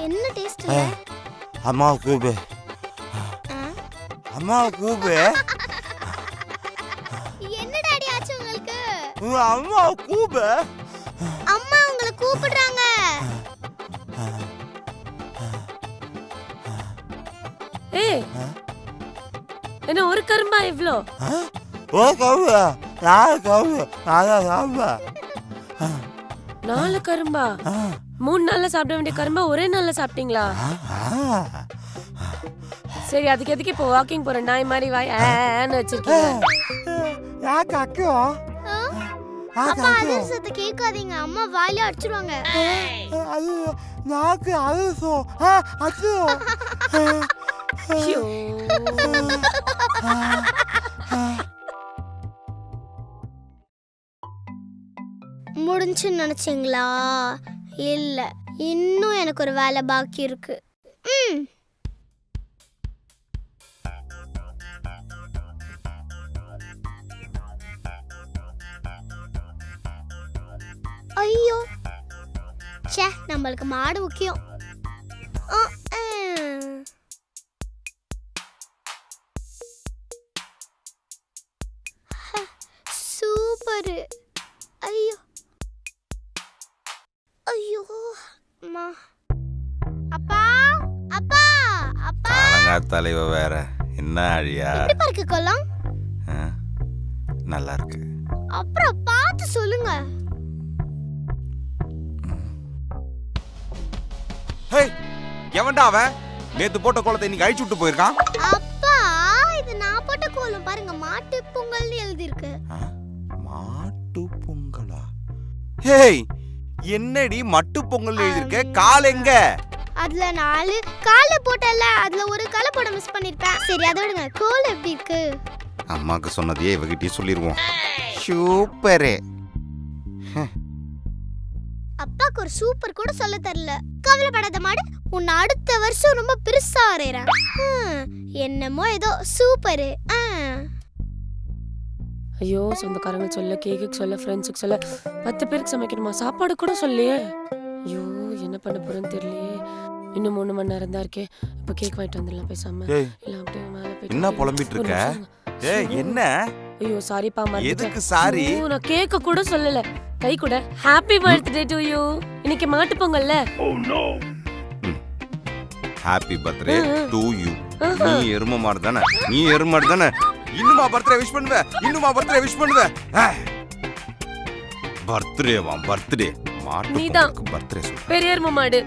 என்ன டேஸ்ட் இல்ல அம்மா கூபு ஆ? அம்மா கூபு என்ன டாடி ஆச்சு உங்களுக்கு? அம்மா கூபு அம்மா உங்களை கூப்பிடுறாங்க. ஏய் என்ன ஒரு கரும்பா இவ்ளோ? ஓ கவு நாலு கவு நாலா சாப்பிட நாலு கரும்பா? மூணு நாள்ல சாப்பிட வேண்டிய கரும்பா ஒரே நாள்ல சாப்பிட்டீங்களா? சரி அதுக்கு எதுக்கு இப்போ வாக்கிங் போற நாய் மாதிரி வாய் ஆன்னு வச்சிருக்கீங்க? யாக்கு அக்கோ? அப்பா அதிர்ஷ்டத்தை கேட்காதீங்க. அம்மா வாயில அடிச்சிருவாங்க. அது நாக்கு அழுசோ அச்சோ ஐயோ. முடிஞ்சுன்னு நினைச்சீங்களா? இல்ல. இன்னும் எனக்கு ஒரு வேலை பாக்கி இருக்கு. ம். ஐயோ. சே நம்மளுக்கு மாடு முக்கியம். ஹ, சூப்பரு. ஐயோ. ஐயோ அம்மா. அப்பா அப்பா அப்பா. தலைவ வேற. என்ன அழியா? எப்படி இருக்கு கொல்லம் நல்லா இருக்கு. அப்புறம் பார்த்து சொல்லுங்க. ஹேய் எவன்டா அவன்? நேத்து போட்ட கோலத்தை இன்னைக்கு அழிச்சு விட்டு போயிருக்கான். அப்பா இது நான் போட்ட கோலம் பாருங்க மாட்டு பொங்கல்னு எழுதியிருக்கு. மாட்டு பொங்கலா? ஹேய் என்னடி மட்டு பொங்கல் எழுதிருக்க கால் எங்க? அதுல நாலு. காலை போட்டல அதுல ஒரு காலை போட மிஸ் பண்ணிருப்பேன். சரி அதை விடுங்க. கோலம் எப்படி இருக்கு? அம்மாக்கு சொன்னதையே இவகிட்டயே சொல்லிருவோம். சூப்பரு. அப்பாக்கு ஒரு சூப்பர் கூட சொல்ல தெரியல. கவலைப்படாத மாடு உன்னை அடுத்த வருஷம் ரொம்ப பெருசா வரையறேன் என்னமோ ஏதோ சூப்பரு. ஆ. ஐயோ சொந்தக்காரங்க சொல்ல கேக்குக்கு சொல்ல ஃப்ரெண்ட்ஸுக்கு சொல்ல பத்து பேருக்கு சமைக்கணுமா? சாப்பாடு கூட சொல்லியே. ஐயோ என்ன பண்ண போறேன்னு தெரியலையே. இன்னும் மூணு மணி நேரம் தான் இருக்கே. இப்போ கேக் வாங்கிட்டு வந்துடலாம் பேசாம. இல்ல அப்படியே மேலே என்ன புலம்பிட்டு இருக்க? ஏய் என்ன? ஐயோ சாரிப்பா மறந்துட்டேன். எதுக்கு சாரி நான் கேக்க கூட சொல்லல. கை கூட. ஹாப்பி பர்த்டே டு யூ இன்னைக்கு மாட்டு பொங்கல்ல. ஹாப்பி பர்த்டே ம், ம். டு யூ நீ எரும மாடு தானே? நீ எரும மாடு தானே? இன்னுமா பர்த்டே விஷ் பண்ணுவ? இன்னுமா பர்த்டே விஷ் பண்ணுவ? பர்த்டேவா பர்த்டே மாட்டு நீதான். பர்த்டே சொல்லு. பெரிய எருமை மாடு